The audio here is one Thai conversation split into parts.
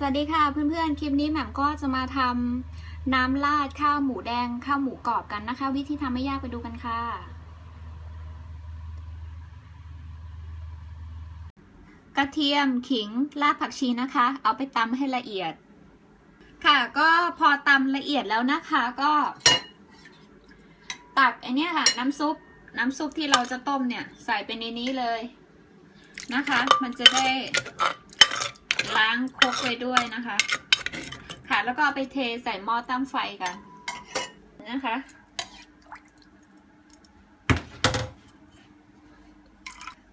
สวัสดีค่ะเพื่อนๆ คลิปนี้แหม่มก็จะมาทำน้ำราดข้าวหมูแดงข้าวหมูกรอบกันนะคะ วิธีทำไม่ยากไปดูกันค่ะ กระเทียมขิงรากผักชีนะคะ เอาไปตำให้ละเอียด ค่ะก็พอตำละเอียดแล้วนะคะก็ ตักไอเนี้ยค่ะ น้ำซุปน้ำซุปที่เราจะต้มเนี่ย ใส่ไปในนี้เลยนะคะ มันจะได้ ล้างครกไปด้วยนะคะ ค่ะแล้วก็เอาไปเทใส่หม้อตั้งไฟกันนะคะ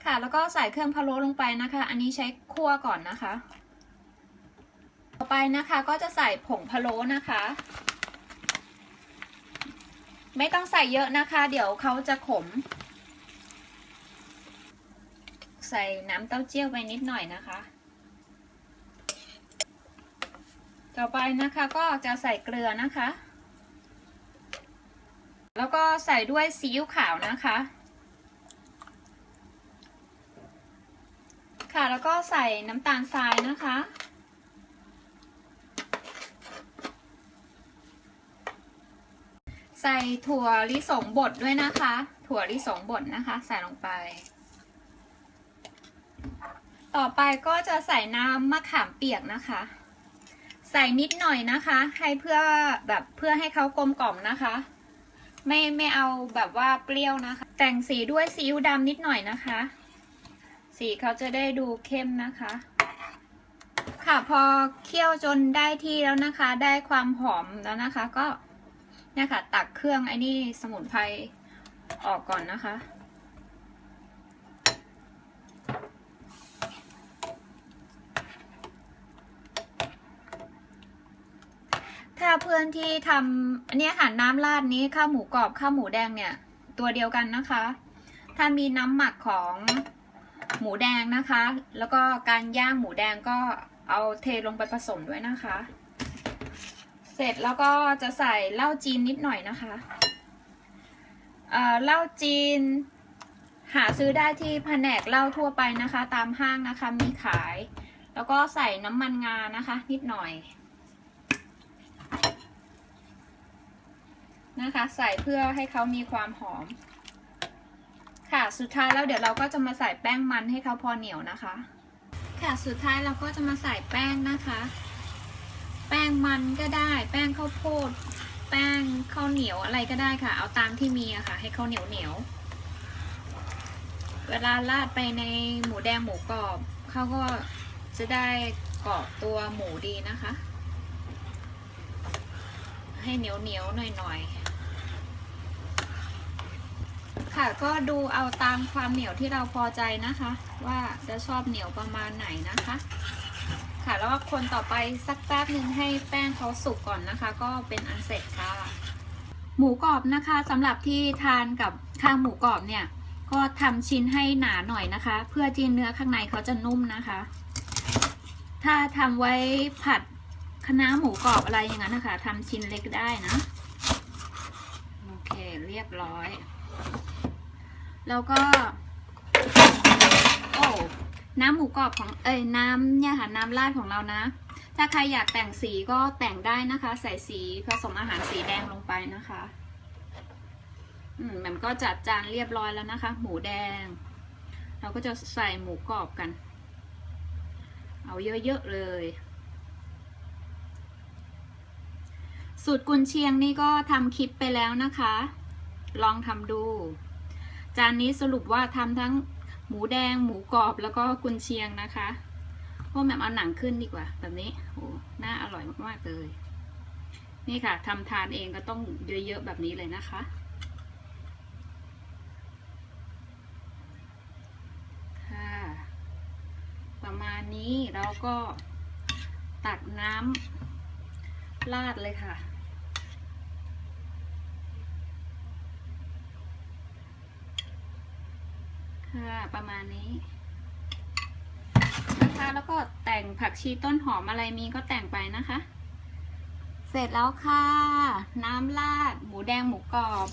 ค่ะแล้วก็ใส่เครื่องพะโล้ลงไปนะคะ อันนี้ใช้คั่วก่อนนะคะ ต่อไปนะคะก็จะใส่ผงพะโล้นะคะ ไม่ต้องใส่เยอะนะคะ เดี๋ยวเขาจะขม ใส่น้ำเต้าเจี้ยวไปนิดหน่อยนะคะ ต่อไปนะคะก็จะใส่เกลือนะคะ แล้วก็ใส่ด้วยซีอิ๊วขาวนะคะ ค่ะแล้วก็ใส่น้ำตาลทรายนะคะ ใส่ถั่วลิสงบดด้วยนะคะ ถั่วลิสงบดนะคะ ใส่ลงไป ต่อไปก็จะใส่น้ำมะขามเปียกนะคะ ใส่นิดหน่อยนะคะ ให้เพื่อแบบเพื่อให้เขากลมกล่อมนะคะ ไม่ไม่เอาแบบว่าเปรี้ยวนะคะ แต่งสีด้วยซีอิ๊วดำนิดหน่อยนะคะ สีเขาจะได้ดูเข้มนะคะ ค่ะพอเคี่ยวจนได้ที่แล้วนะคะ ได้ความหอมแล้วนะคะ ก็เนี่ยค่ะตักเครื่องไอ้นี่สมุนไพรออกก่อนนะคะ เพื่อนที่ทำอันนี้ค่ะน้ำราดนี้ข้าวหมูกรอบข้าวหมูแดงเนี่ย ตัวเดียวกันนะคะ ถ้ามีน้ำหมักของหมูแดงนะคะ แล้วก็การย่างหมูแดงก็เอาเทลงไปผสมด้วยนะคะ เสร็จแล้วก็จะใส่เหล้าจีนนิดหน่อยนะคะเอ่อเหล้าจีน หาซื้อได้ที่แผนกเหล้าทั่วไปนะคะ ตามห้างนะคะมีขาย แล้วก็ใส่น้ำมันงานะคะ นิดหน่อย นะคะ ใส่เพื่อให้เขามีความหอม ค่ะสุดท้ายแล้วเดี๋ยวเราก็จะมาใส่แป้งมันให้เขาพอเหนียวนะคะ ค่ะสุดท้ายเราก็จะมาใส่แป้งนะคะ แป้งมันก็ได้ แป้งข้าวโพด แป้งข้าวเหนียวอะไรก็ได้ค่ะ เอาตามที่มีอะค่ะ ให้เขาเหนียวเหนียวเวลาราดไปในหมูแดงหมูกรอบเขาก็จะได้เกาะตัวหมูดีนะคะ ให้เหนียวเหนียวหน่อยหน่อยๆค่ะก็ดูเอาตามความเหนียวที่เราพอใจนะคะ ว่าจะชอบเหนียวประมาณไหนนะคะ ค่ะแล้วก็คนต่อไปสักแป๊บหนึ่งให้แป้งเขาสุกก่อนนะคะ ก็เป็นอันเสร็จค่ะ หมูกรอบนะคะสำหรับที่ทานกับข้าวหมูกรอบเนี่ย ก็ทำชิ้นให้หนาหน่อยนะคะ เพื่อที่เนื้อข้างในเขาจะนุ่มนะคะ ถ้าทำไว้ผัด คณะหมูกรอบอะไรอย่างนั้นนะคะทำชิ้นเล็กได้นะ โอเคเรียบร้อย แล้วก็ โอ้น้ำหมูกรอบของเอ้ยน้ำเนี่ยค่ะน้ำราดของเรานะ ถ้าใครอยากแต่งสีก็แต่งได้นะคะ ใส่สีผสมอาหารสีแดงลงไปนะคะอืมมันก็จัดจานเรียบร้อยแล้วนะคะ หมูแดง เราก็จะใส่หมูกรอบกัน เอาเยอะๆเลย สูตรกุนเชียงนี่ก็ทำคลิปไปแล้วนะคะ ลองทำดู จานนี้สรุปว่าทำทั้งหมูแดง หมูกรอบแล้วก็กุนเชียงนะคะพวกแบบเอาหนังขึ้นดีกว่า แบบนี้โอ้น่าอร่อยมากๆเลย นี่ค่ะทำทานเองก็ต้องเยอะๆแบบนี้เลยนะคะค่ะประมาณนี้เราก็ตักน้ำราดเลยค่ะ ประมาณนี้นะคะแล้วก็แต่งผักชีต้นหอมอะไรมีก็แต่งไปนะคะ เสร็จแล้วค่ะ น้ำราดหมูแดงหมูกรอบ